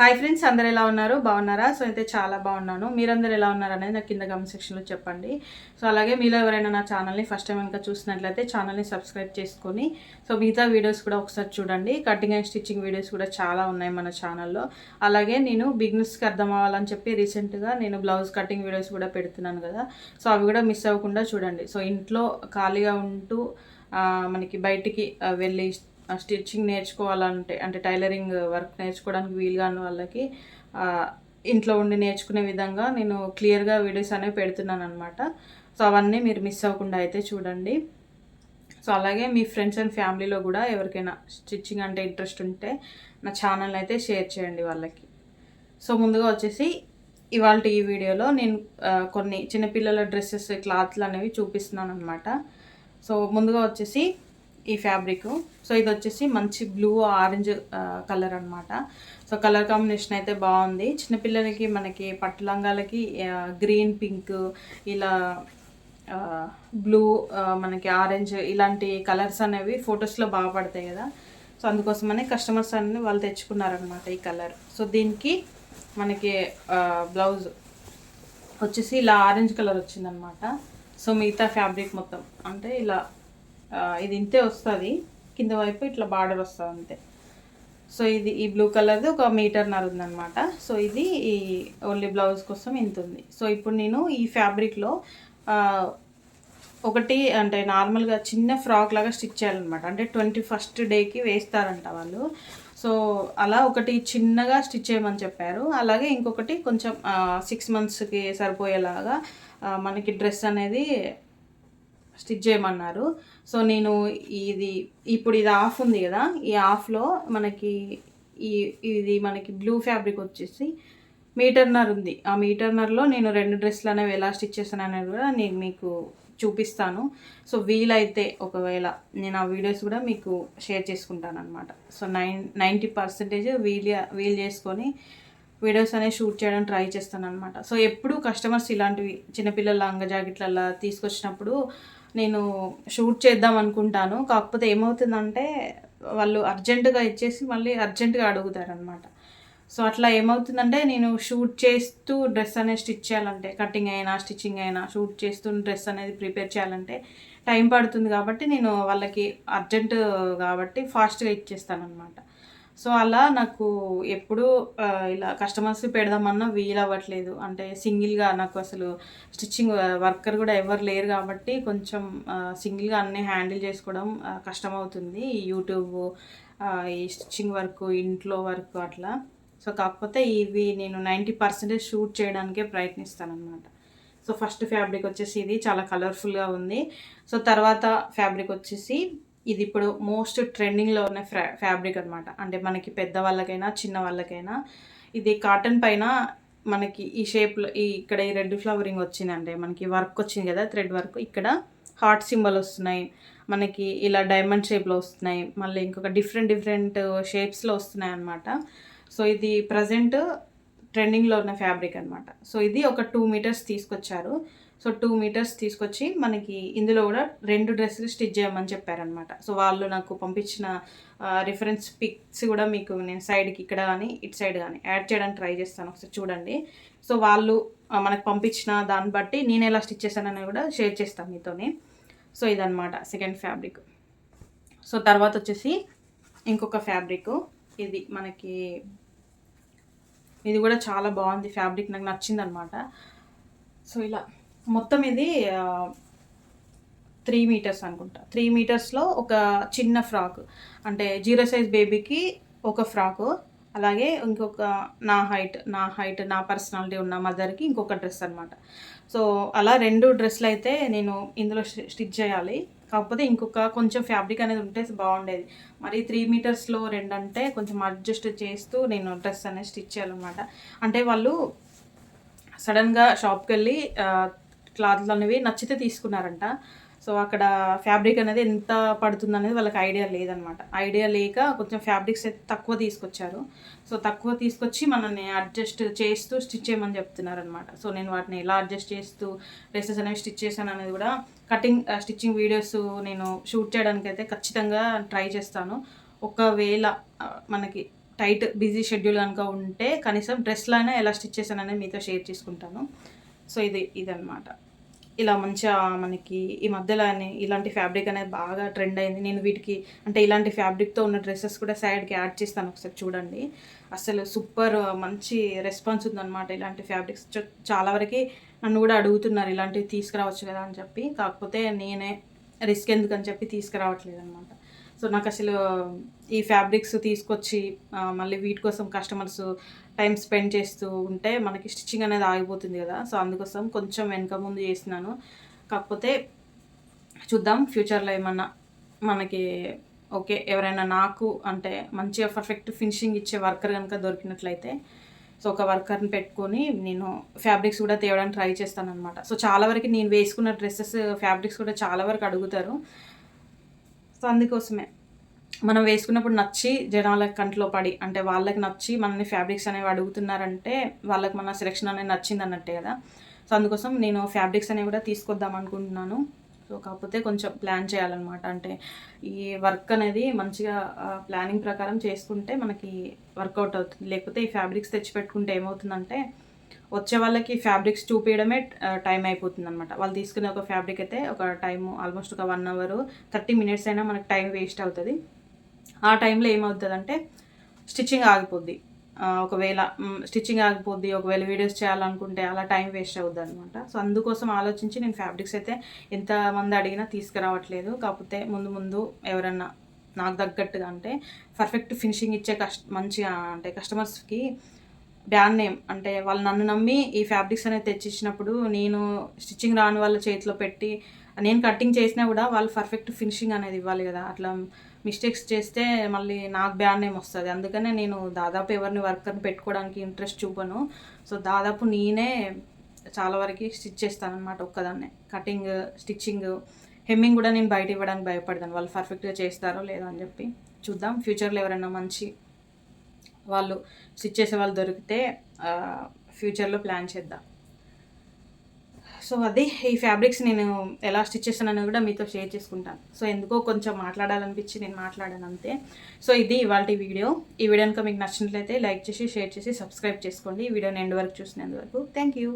Hi friends అందరు ఎలా ఉన్నారు? బాగున్నారా? సో అయితే చాలా బాగున్నాను. మీరందరూ ఎలా ఉన్నారు అనేది నాకు కింద కమెంట్ సెక్షన్లో చెప్పండి. సో అలాగే మీలో ఎవరైనా నా ఛానల్ని ఫస్ట్ టైం కనుక చూసినట్లయితే ఛానల్ని సబ్స్క్రైబ్ చేసుకొని సో మిగతా వీడియోస్ కూడా ఒకసారి చూడండి. కటింగ్ అండ్ స్టిచ్చింగ్ వీడియోస్ కూడా చాలా ఉన్నాయి మన ఛానల్లో అలాగే నేను బిజినెస్కి అర్థం అవ్వాలని చెప్పి రీసెంట్గా నేను బ్లౌజ్ కటింగ్ వీడియోస్ కూడా పెడుతున్నాను కదా. సో అవి కూడా మిస్ అవ్వకుండా చూడండి. సో ఇంట్లో ఖాళీగా ఉంటూ మనకి బయటికి వెళ్ళి స్టిచ్చింగ్ నేర్చుకోవాలంటే అంటే టైలరింగ్ వర్క్ నేర్చుకోవడానికి వీలుగా వాళ్ళకి ఇంట్లో ఉండి నేర్చుకునే విధంగా నేను క్లియర్గా వీడియోస్ అనేవి పెడుతున్నాను అనమాట సో అవన్నీ మీరు మిస్ అవ్వకుండా అయితే చూడండి. సో అలాగే మీ ఫ్రెండ్స్ అండ్ ఫ్యామిలీలో కూడా ఎవరికైనా స్టిచ్చింగ్ అంటే ఇంట్రెస్ట్ ఉంటే నా ఛానల్ అయితే షేర్ చేయండి వాళ్ళకి. సో ముందుగా వచ్చేసి ఇవాళ ఈ వీడియోలో నేను కొన్ని చిన్నపిల్లల డ్రెస్సెస్ క్లాత్లు అనేవి చూపిస్తున్నాను అనమాట సో ముందుగా వచ్చేసి ఈ ఫ్యాబ్రిక్. సో ఇది వచ్చేసి మంచి బ్లూ ఆరెంజ్ కలర్ అనమాట సో కలర్ కాంబినేషన్ అయితే బాగుంది. చిన్నపిల్లలకి మనకి పట్టు లంగాలకి గ్రీన్ పింక్ ఇలా బ్లూ మనకి ఆరెంజ్ ఇలాంటి కలర్స్ అనేవి ఫొటోస్లో బాగా పడతాయి కదా. సో అందుకోసమని కస్టమర్స్ అన్ని వాళ్ళు తెచ్చుకున్నారనమాట ఈ కలర్. సో దీనికి మనకి బ్లౌజ్ వచ్చేసి ఇలా ఆరెంజ్ కలర్ వచ్చిందనమాట సో మిగతా ఫ్యాబ్రిక్ మొత్తం. అంటే ఇలా ఇది ఇంతే వస్తుంది. కింద వైపు ఇట్లా బార్డర్ వస్తుంది అంతే. సో ఇది ఈ బ్లూ కలర్ది ఒక మీటర్ నర సో ఇది ఈ ఓన్లీ బ్లౌజ్ కోసం ఇంత ఉంది సో ఇప్పుడు నేను ఈ ఫ్యాబ్రిక్లో ఒకటి అంటే నార్మల్గా చిన్న ఫ్రాక్ లాగా స్టిచ్ చేయాలన్నమాట. అంటే ట్వంటీ ఫస్ట్ డేకి వేస్తారంట వాళ్ళు. సో అలా ఒకటి చిన్నగా స్టిచ్ చేయమని చెప్పారు. అలాగే ఇంకొకటి కొంచెం సిక్స్ మంత్స్కి సరిపోయేలాగా మనకి డ్రెస్ అనేది స్టిచ్ చేయమన్నారు. సో నేను ఇది ఇప్పుడు ఇది ఆఫ్ ఉంది కదా ఈ ఆఫ్లో మనకి ఈ ఇది మనకి బ్లూ ఫ్యాబ్రిక్ వచ్చేసి మీటర్నర్ ఉంది. ఆ మీటర్నర్లో నేను రెండు డ్రెస్లు అనేవి ఎలా స్టిచ్ చేస్తాను అనేది కూడా నేను మీకు చూపిస్తాను. సో వీలైతే ఒకవేళ నేను ఆ వీడియోస్ కూడా మీకు షేర్ చేసుకుంటాను అనమాట so nine ninety percentage we'll we'll చేసుకొని వీడియోస్ అనేవి షూట్ చేయడం ట్రై చేస్తాను అనమాట సో ఎప్పుడు కస్టమర్స్ ఇలాంటివి చిన్నపిల్లల లంగ జాకెట్లలో తీసుకొచ్చినప్పుడు నేను షూట్ చేద్దాం అనుకుంటాను. కాకపోతే ఏమవుతుందంటే వాళ్ళు అర్జెంటుగా ఇచ్చేసి మళ్ళీ అర్జెంటుగా అడుగుతారనమాట సో అట్లా ఏమవుతుందంటే నేను షూట్ చేస్తూ డ్రెస్ అనేది స్టిచ్ చేయాలంటే కటింగ్ అయినా స్టిచ్చింగ్ అయినా షూట్ చేస్తూ డ్రెస్ అనేది ప్రిపేర్ చేయాలంటే టైం పడుతుంది కాబట్టి నేను వాళ్ళకి అర్జెంటు కాబట్టి ఫాస్ట్గా ఇచ్చేస్తాను అనమాట సో అలా నాకు ఎప్పుడు ఇలా కస్టమర్స్ పెడదామన్నా వీలు అవ్వట్లేదు. అంటే సింగిల్గా నాకు అసలు స్టిచ్చింగ్ వర్కర్ కూడా ఎవరు లేరు కాబట్టి కొంచెం సింగిల్గా అన్నీ హ్యాండిల్ చేసుకోవడం కష్టమవుతుంది. ఈ యూట్యూబ్ ఈ స్టిచ్చింగ్ వర్క్ ఇంట్లో వర్క్ అట్లా. సో కాకపోతే ఇవి నేను నైంటీ పర్సెంటేజ్ షూట్ చేయడానికే ప్రయత్నిస్తాను అనమాట సో ఫస్ట్ ఫ్యాబ్రిక్ వచ్చేసి ఇది చాలా కలర్ఫుల్గా ఉంది. సో తర్వాత ఫ్యాబ్రిక్ వచ్చేసి ఇది ఇప్పుడు మోస్ట్ ట్రెండింగ్లో ఉన్న ఫ్యా ఫ్యాబ్రిక్ అనమాట అంటే మనకి పెద్ద వాళ్ళకైనా చిన్న వాళ్ళకైనా. ఇది కాటన్ పైన మనకి ఈ షేప్లో ఈ ఇక్కడ ఈ రెడ్ ఫ్లవరింగ్ వచ్చిందంటే మనకి వర్క్ వచ్చింది కదా థ్రెడ్ వర్క్ ఇక్కడ హార్ట్ సింబల్ వస్తున్నాయి. మనకి ఇలా డైమండ్ షేప్లో వస్తున్నాయి. మళ్ళీ ఇంకొక డిఫరెంట్ డిఫరెంట్ షేప్స్లో వస్తున్నాయి అన్నమాట. సో ఇది ప్రజెంట్ ట్రెండింగ్లో ఉన్న ఫ్యాబ్రిక్ అనమాట సో ఇది ఒక టూ మీటర్స్ తీసుకొచ్చారు. సో టూ మీటర్స్ తీసుకొచ్చి మనకి ఇందులో కూడా రెండు డ్రెస్సులు స్టిచ్ చేయమని చెప్పారనమాట సో వాళ్ళు నాకు పంపించిన రిఫరెన్స్ పిక్స్ కూడా మీకు నేను సైడ్కి ఇక్కడ కానీ ఇటు సైడ్ కానీ యాడ్ చేయడానికి ట్రై చేస్తాను ఒకసారి చూడండి. సో వాళ్ళు మనకు పంపించిన దాన్ని బట్టి నేను ఎలా స్టిచ్ చేశానని కూడా షేర్ చేస్తాను మీతోని. సో ఇదనమాట సెకండ్ ఫ్యాబ్రిక్ సో తర్వాత వచ్చేసి ఇంకొక ఫ్యాబ్రిక్ ఇది మనకి ఇది కూడా చాలా బాగుంది ఫ్యాబ్రిక్ నాకు నచ్చింది అనమాట సో ఇలా. మొత్తం ఇది త్రీ మీటర్స్ అనుకుంటా. త్రీ మీటర్స్లో ఒక చిన్న ఫ్రాక్. అంటే జీరో సైజ్ బేబీకి ఒక ఫ్రాకు అలాగే ఇంకొక నా హైట్ నా హైట్ నా పర్సనాలిటీ ఉన్న మదర్కి ఇంకొక డ్రెస్ అనమాట సో అలా రెండు డ్రెస్సులు అయితే నేను ఇందులో స్టిచ్ చేయాలి. కాకపోతే ఇంకొక కొంచెం ఫ్యాబ్రిక్ అనేది ఉంటే బాగుండేది. మరి త్రీ మీటర్స్లో రెండు అంటే కొంచెం అడ్జస్ట్ చేస్తూ నేను డ్రెస్ అనేది స్టిచ్ చేయాలన్నమాట. అంటే వాళ్ళు సడన్గా షాప్కి వెళ్ళి క్లాత్లు అనేవి నచ్చితే తీసుకున్నారంట. సో అక్కడ ఫ్యాబ్రిక్ అనేది ఎంత పడుతుంది అనేది వాళ్ళకి ఐడియా లేదనమాట. ఐడియా లేక కొంచెం ఫ్యాబ్రిక్స్ అయితే తక్కువ తీసుకొచ్చారు. సో తక్కువ తీసుకొచ్చి మనల్ని అడ్జస్ట్ చేస్తూ స్టిచ్ చేయమని చెప్తున్నారు అనమాట సో నేను వాటిని ఎలా అడ్జస్ట్ చేస్తూ డ్రెస్సెస్ అనేవి స్టిచ్ చేశాను అనేది కూడా కటింగ్ స్టిచ్చింగ్ వీడియోస్ నేను షూట్ చేయడానికి అయితే ఖచ్చితంగా ట్రై చేస్తాను. ఒకవేళ మనకి టైట్ బిజీ షెడ్యూల్ కనుక ఉంటే కనీసం డ్రెస్లో అయినా ఎలా స్టిచ్ చేశాననేది మీతో షేర్ చేసుకుంటాను. సో ఇది ఇదనమాట. ఇలా మంచిగా మనకి ఈ మధ్యలో ఇలాంటి ఫ్యాబ్రిక్ అనేది బాగా ట్రెండ్ అయింది. నేను వీటికి అంటే ఇలాంటి ఫ్యాబ్రిక్తో ఉన్న డ్రెస్సెస్ కూడా సైడ్కి యాడ్ చేస్తాను ఒకసారి చూడండి. అసలు సూపర్ మంచి రెస్పాన్స్ ఉందన్నమాట ఇలాంటి ఫ్యాబ్రిక్స్ చాలా వరకు నన్ను కూడా అడుగుతున్నారు ఇలాంటివి తీసుకురావచ్చు కదా అని చెప్పి. కాకపోతే నేనే రిస్క్ ఎందుకని చెప్పి తీసుకురావట్లేదు అనమాట సో నాకు అసలు ఈ ఫ్యాబ్రిక్స్ తీసుకొచ్చి మళ్ళీ వీటి కోసం కస్టమర్స్ టైం స్పెండ్ చేస్తూ ఉంటే మనకి స్టిచ్చింగ్ అనేది ఆగిపోతుంది కదా. సో అందుకోసం కొంచెం వెనక ముందు చేసినాను కాకపోతే చూద్దాం ఫ్యూచర్లో ఏమన్నా మనకి ఓకే ఎవరైనా నాకు అంటే మంచిగా పర్ఫెక్ట్ ఫినిషింగ్ ఇచ్చే వర్కర్ కనుక దొరికినట్లయితే సో ఒక వర్కర్ని పెట్టుకొని నేను ఫ్యాబ్రిక్స్ కూడా తేవడానికి ట్రై చేస్తాను అనమాట సో చాలా వరకు నేను వేసుకున్న డ్రెస్సెస్ ఫ్యాబ్రిక్స్ కూడా చాలా వరకు అడుగుతారు. సో అందుకోసమే. మనం వేసుకున్నప్పుడు నచ్చి జనాల కంట్లో పడి అంటే వాళ్ళకి నచ్చి మనల్ని ఫ్యాబ్రిక్స్ అనేవి అడుగుతున్నారంటే వాళ్ళకి మన సెలెక్షన్ అనేది నచ్చింది అన్నట్టే కదా. సో అందుకోసం నేను ఫ్యాబ్రిక్స్ అనేవి కూడా తీసుకొద్దాం అనుకుంటున్నాను. సో కాకపోతే కొంచెం ప్లాన్ చేయాలన్నమాట. అంటే ఈ వర్క్ అనేది మంచిగా ప్లానింగ్ ప్రకారం చేసుకుంటే మనకి వర్కౌట్ అవుతుంది. లేకపోతే ఈ ఫ్యాబ్రిక్స్ తెచ్చి పెట్టుకుంటే ఏమవుతుందంటే వచ్చే వాళ్ళకి ఫ్యాబ్రిక్స్ చూపించడమే టైం అయిపోతుంది అనమాట వాళ్ళు తీసుకునే ఒక ఫ్యాబ్రిక్ అయితే ఒక టైం ఆల్మోస్ట్ ఒక వన్ అవర్ థర్టీ మినిట్స్ అయినా మనకు టైం వేస్ట్ అవుతుంది. ఆ టైంలో ఏమవుతుందంటే స్టిచ్చింగ్ ఆగిపోద్ది. ఒకవేళ స్టిచ్చింగ్ ఆగిపోద్ది ఒకవేళ వీడియోస్ చేయాలనుకుంటే అలా టైం వేస్ట్ అవుద్ది అనమాట సో అందుకోసం ఆలోచించి నేను ఫ్యాబ్రిక్స్ అయితే ఎంతమంది అడిగినా తీసుకురావట్లేదు. కాకపోతే ముందు ముందు ఎవరన్నా నాకు తగ్గట్టుగా అంటే పర్ఫెక్ట్ ఫినిషింగ్ ఇచ్చే కష్ట మంచిగా అంటే కస్టమర్స్కి బ్రాండ్ నేమ్ అంటే వాళ్ళు నన్ను నమ్మి ఈ ఫ్యాబ్రిక్స్ అనేది తెచ్చిచ్చినప్పుడు నేను స్టిచ్చింగ్ రాని వాళ్ళ చేతిలో పెట్టి నేను కటింగ్ చేసినా కూడా వాళ్ళు పర్ఫెక్ట్ ఫినిషింగ్ అనేది ఇవ్వాలి కదా. అట్లా మిస్టేక్స్ చేస్తే మళ్ళీ నాకు బ్యాడ్ నేమ్ వస్తుంది. అందుకనే నేను దాదాపు ఎవరిని వర్కర్ని పెట్టుకోవడానికి ఇంట్రెస్ట్ చూపను. సో దాదాపు నేనే చాలా వరకు స్టిచ్ చేస్తాను అనమాట ఒక్కదాన్నే. కటింగ్ స్టిచ్చింగ్ హెమ్మింగ్ కూడా నేను బయట ఇవ్వడానికి భయపడతాను. వాళ్ళు పర్ఫెక్ట్గా చేస్తారో లేదో అని చెప్పి. చూద్దాం ఫ్యూచర్లో ఎవరైనా మంచి వాళ్ళు స్టిచ్ చేసే వాళ్ళు దొరికితే ఫ్యూచర్లో ప్లాన్ చేద్దాం. సో అది ఈ ఫ్యాబ్రిక్స్ నేను ఎలా స్టిచ్ చేస్తానని కూడా మీతో షేర్ చేసుకుంటాను. సో ఎందుకో కొంచెం మాట్లాడాలనిపించి నేను మాట్లాడాను అంతే. సో ఇది ఇవాళ వీడియో ఈ వీడియో కనుక మీకు నచ్చినట్లయితే లైక్ చేసి షేర్ చేసి సబ్స్క్రైబ్ చేసుకోండి. ఈ వీడియోని ఎండ్ వరకు చూసినందువరకు థ్యాంక్ యూ